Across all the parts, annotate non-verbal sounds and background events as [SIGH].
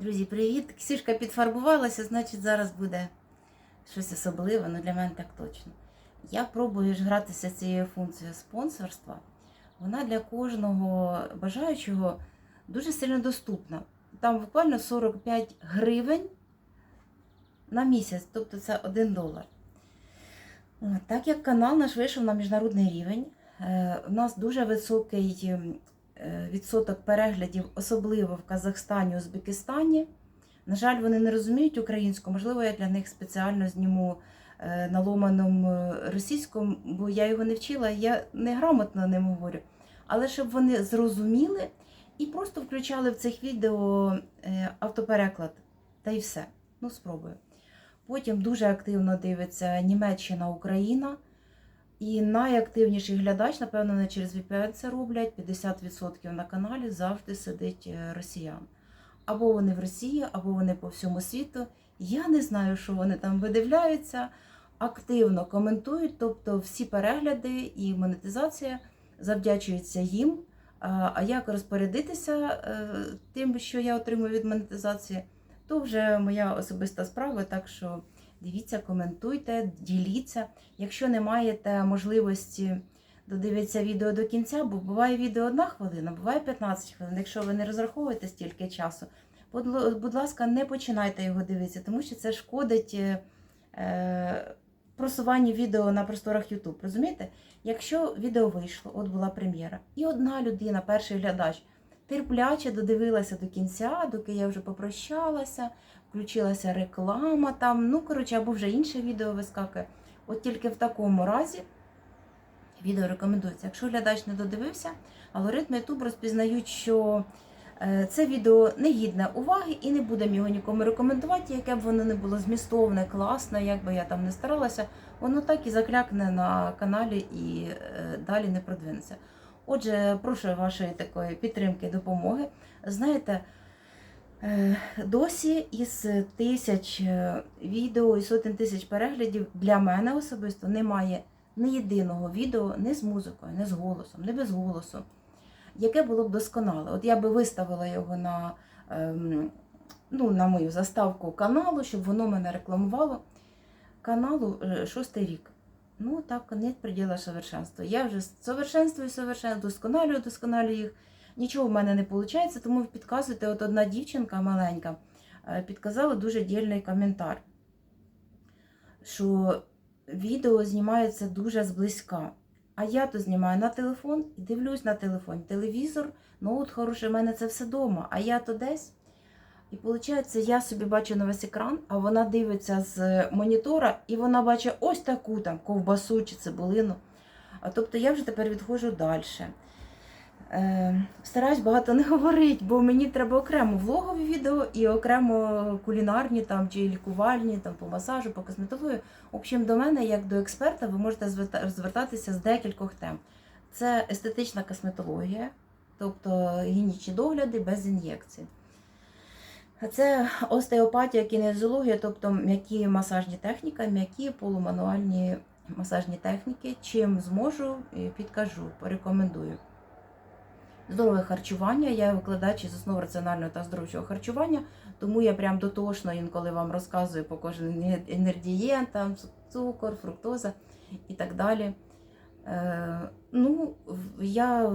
Друзі, привіт! Ксюшка підфарбувалася, значить зараз буде щось особливе, ну для мене так точно. Я пробую ж гратися цією функцією спонсорства. Вона для кожного бажаючого дуже сильно доступна. Там буквально 45 гривень на місяць, тобто це 1 долар. Так як канал наш вийшов на міжнародний рівень, е, у нас дуже високий відсоток переглядів, особливо в Казахстані, Узбекистані. На жаль, вони не розуміють українську, можливо, я для них спеціально зніму е, на ломаному е, російському, бо я його не вчила, я неграмотно ним говорю. Але щоб вони зрозуміли і просто включали в цих відео е, автопереклад. Та й все. Ну, спробую. Потім дуже активно дивиться Німеччина, Україна. І найактивніший глядач, напевно, не через VPN це роблять. 50% на каналі завжди сидить е, росіян. Або вони в Росії, або вони по всьому світу. Я не знаю, що вони там видивляються, активно коментують, тобто всі перегляди і монетизація завдячуються їм. А як розпорядитися е, тим, що я отримую від монетизації, то вже моя особиста справа. Так що дивіться, коментуйте, діліться. Якщо не маєте можливості додивитися відео до кінця, бо буває відео одна хвилина, буває 15 хвилин. Якщо ви не розраховуєте стільки часу, будь, ласка, не починайте його дивитися, тому що це шкодить е, е, просуванню відео на просторах YouTube. Розумієте? Якщо відео вийшло, от була прем'єра, і одна людина, перший глядач, терпляче додивилася до кінця, доки я вже попрощалася, включилася реклама там, ну коротше, або вже інше відео вискакує. От тільки в такому разі відео рекомендується. Якщо глядач не додивився, алгоритми YouTube розпізнають, що е, це відео не гідне уваги і не будемо його нікому рекомендувати, яке б воно не було змістовне, класне, як би я там не старалася, воно так і заклякне на каналі і е, далі не продвинеться. Отже, прошу вашої такої підтримки, допомоги. Знаєте, досі із тисяч е, відео і сотень тисяч переглядів для мене особисто немає ні єдиного відео не з музикою, не з голосом, не без голосу, яке було б досконале. От я би виставила його на, ем, ну, на мою заставку каналу, щоб воно мене рекламувало. Каналу е, шостий рік. Ну, так, нет предела совершенства. Я вже совершенствую, совершенствую, досконалюю, досконалюю їх. Нічого в мене не виходить, тому ви підказуєте, от одна дівчинка маленька е, підказала дуже дільний коментар, що відео знімається дуже зблизька. А я то знімаю на телефон і дивлюсь на телефон. Телевізор, ноут хороший, в мене це все вдома, а я то десь. І виходить, я собі бачу на весь екран, а вона дивиться з монітора, і вона бачить ось таку там ковбасу чи цибулину. А тобто я вже тепер відходжу далі. Е, стараюсь багато не [LAUGHS] говорити, бо мені треба окремо влогові відео і окремо кулінарні там, чи лікувальні там, по масажу, по косметології. В общем, до мене, як до експерта, ви можете звертатися з декількох тем. Це естетична косметологія, тобто гігієнічні догляди без ін'єкцій. Це остеопатія, кінезіологія, тобто м'які масажні техніки, м'які полумануальні масажні техніки. Чим зможу, підкажу, порекомендую. Здорове харчування. Я викладач із основ раціонального та здорового харчування, тому я прям дотошно інколи вам розказую по кожним інгредієнтам, там цукор, фруктоза і так далі. Е, ну, я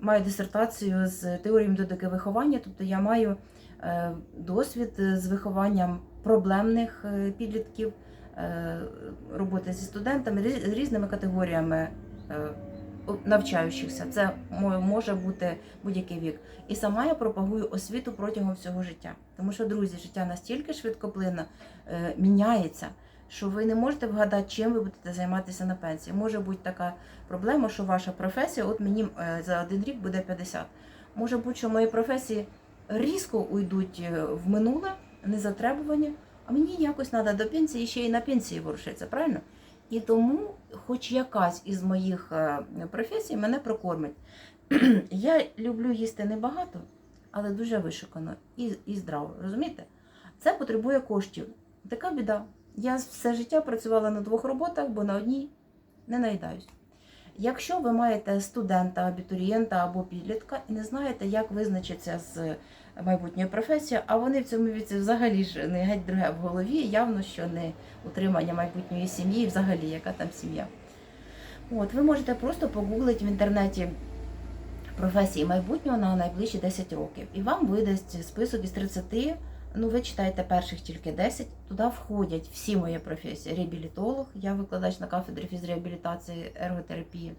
маю дисертацію з теорією методики виховання, тобто я маю е, досвід з вихованням проблемних е, підлітків, роботи зі студентами, з різними категоріями навчаючихся. Це може бути будь-який вік. І сама я пропагую освіту протягом всього життя. Тому що, друзі, життя настільки швидкоплинно е, міняється, що ви не можете вгадати, чим ви будете займатися на пенсії. Може бути така проблема, що ваша професія, от мені е, за один рік буде 50. Може бути, що мої професії різко уйдуть е, в минуле, незатребувані, а мені якось треба до пенсії ще й на пенсії ворушитися, правильно? І тому, хоч якась із моїх е, професій мене прокормить. [CLEARS THROAT] Я люблю їсти небагато, але дуже вишукано і, і здраво. Розумієте? Це потребує коштів. Така біда. Я все життя працювала на двох роботах, бо на одній не наїдаюсь. Якщо ви маєте студента, абітурієнта або підлітка і не знаєте, як визначитися з майбутньою професією, а вони в цьому віці взагалі ж не геть друге в голові. Явно, що не утримання майбутньої сім'ї, взагалі, яка там сім'я. От, ви можете просто погуглити в інтернеті професії майбутнього на найближчі 10 років. І вам видасть список із 30, ну ви читаєте перших тільки 10, туди входять всі мої професії. Реабілітолог, я викладач на кафедрі фізреабілітації, ерготерапії,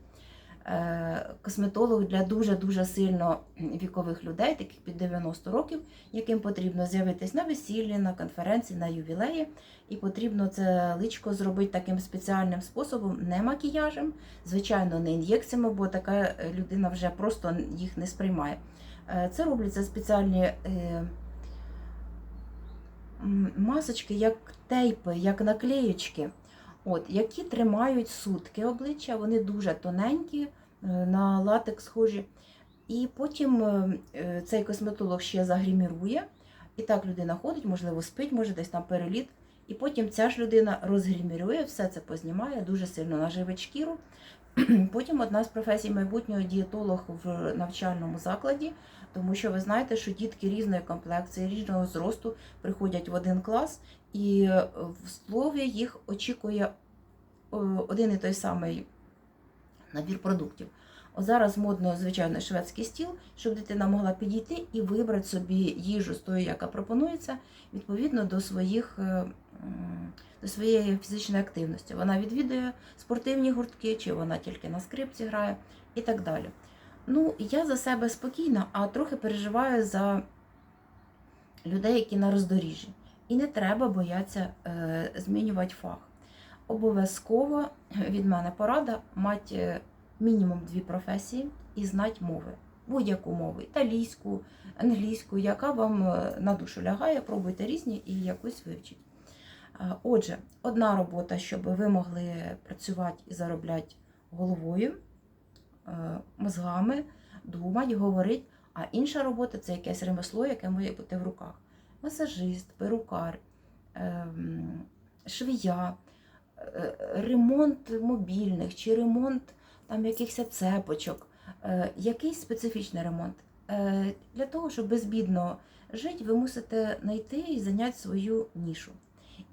косметолог для дуже-дуже сильно вікових людей, таких під 90 років, яким потрібно з'явитись на весіллі, на конференції, на ювілеї. І потрібно це личко зробити таким спеціальним способом, не макіяжем, звичайно, не ін'єкціями, бо така е, людина вже просто їх не сприймає. Е, Це робляться спеціальні е, масочки, як тейпи, як наклеєчки, от, які тримають сутки обличчя, вони дуже тоненькі, е, на латекс схожі. І потім е, е, цей косметолог ще загримірує. І так людина ходить, можливо, спить, може десь там переліт. І потім ця ж людина розгримірує, все це познімає, дуже сильно наживить шкіру. [CLEARS THROAT] Потім одна з професій майбутнього дієтолог в навчальному закладі, тому що ви знаєте, що дітки різної комплекції, різного зросту приходять в один клас, і е, в слові їх очікує е, один і той самий набір продуктів. О, зараз модно, звичайно, шведський стіл, щоб дитина могла підійти і вибрати собі їжу з тої, яка пропонується, відповідно до своїх. е, До своєї фізичної активності. Вона відвідує спортивні гуртки, чи вона тільки на скрипці грає і так далі. Ну, я за себе спокійна, а трохи переживаю за людей, які на роздоріжжі. І не треба боятися е, змінювати фах. Обов'язково від мене порада мати е, мінімум дві професії і знати мови. Будь-яку мову, італійську, англійську, яка вам е, на душу лягає, пробуйте різні і якусь вивчіть. Е, Отже, одна робота, щоб ви могли працювати і заробляти головою, мозгами, думати, говорити, а інша робота це якесь ремесло, яке має бути в руках. Масажист, перукар, ем, швія, е, ремонт мобільних чи ремонт там якихось цепочок, е, якийсь специфічний ремонт. Е, Для того, щоб безбідно жити, ви мусите знайти і зайняти свою нішу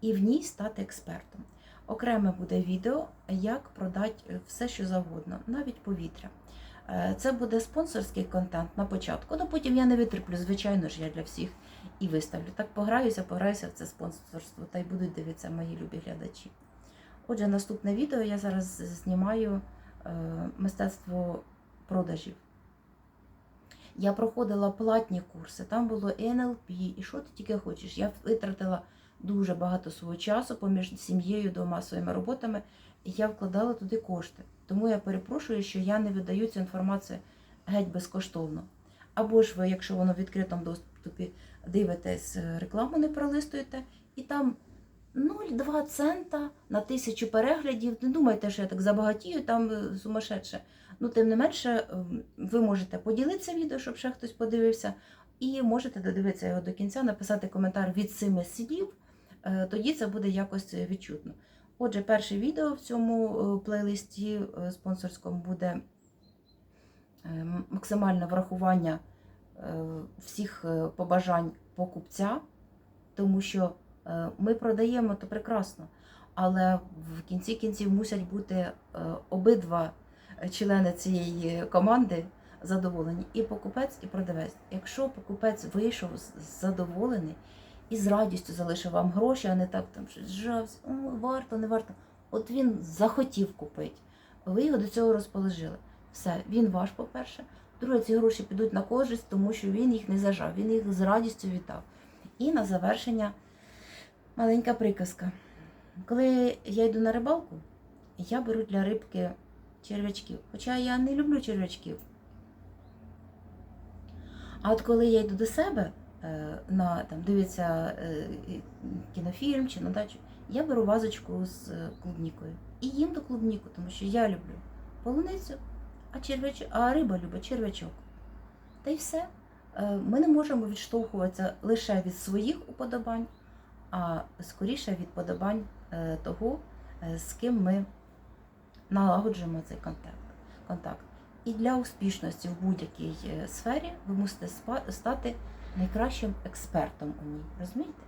і в ній стати експертом. Окреме буде відео, як продати е, все, що завгодно, навіть повітря. Е, Це буде спонсорський контент на початку. Ну потім я не витерплю, звичайно ж, я для всіх і виставлю. Так пограюся, пограюся в це спонсорство, та й будуть дивитися мої любі глядачі. Отже, наступне відео я зараз знімаю е, мистецтво продажів. Я проходила платні курси, там було НЛП, і що ти тільки хочеш. Я витратила дуже багато свого часу поміж сім'єю, двома своїми роботами, я вкладала туди кошти. Тому я перепрошую, що я не видаю цю інформацію геть безкоштовно. Або ж ви, якщо воно в відкритому доступі дивитесь, е, рекламу не пролистуєте, і там 0,2 цента на тисячу переглядів. Не думайте, що я так забагатію, там е, сумасшедше. Ну, тим не менше, ем, ви можете поділитися відео, щоб ще хтось подивився, і можете додивитися його до кінця, написати коментар від семи слів, тоді це буде якось відчутно. Отже, перше відео в цьому е, плейлисті е, спонсорському буде е, максимальне врахування е, всіх е, побажань покупця, тому що е, ми продаємо то прекрасно, але в кінці кінців мусять бути е, обидва члени цієї команди задоволені, і покупець, і продавець. Якщо покупець вийшов задоволений і з радістю залишив вам гроші, а не так там щось зжався, «О, варто, не варто. От він захотів купити. Ви його до цього розположили. Все, він ваш, по-перше. Друге, ці гроші підуть на користь, тому що він їх не зажав, він їх з радістю віддав. І на завершення маленька приказка. Коли я йду на рибалку, я беру для рибки черв'ячків. Хоча я не люблю черв'ячків. А от коли я йду до себе на там дивитися е, кінофільм чи на дачу, я беру вазочку з е, клубнікою і їм до клубніку, тому що я люблю полуницю, а черв'яч... а риба любить черв'ячок. Та й все. Е, Ми не можемо відштовхуватися лише від своїх уподобань, а скоріше від подобань е, того, е, з ким ми налагоджуємо цей контакт. І для успішності в будь-якій е, сфері ви мусите стати найкращим експертом у ній. Розумієте?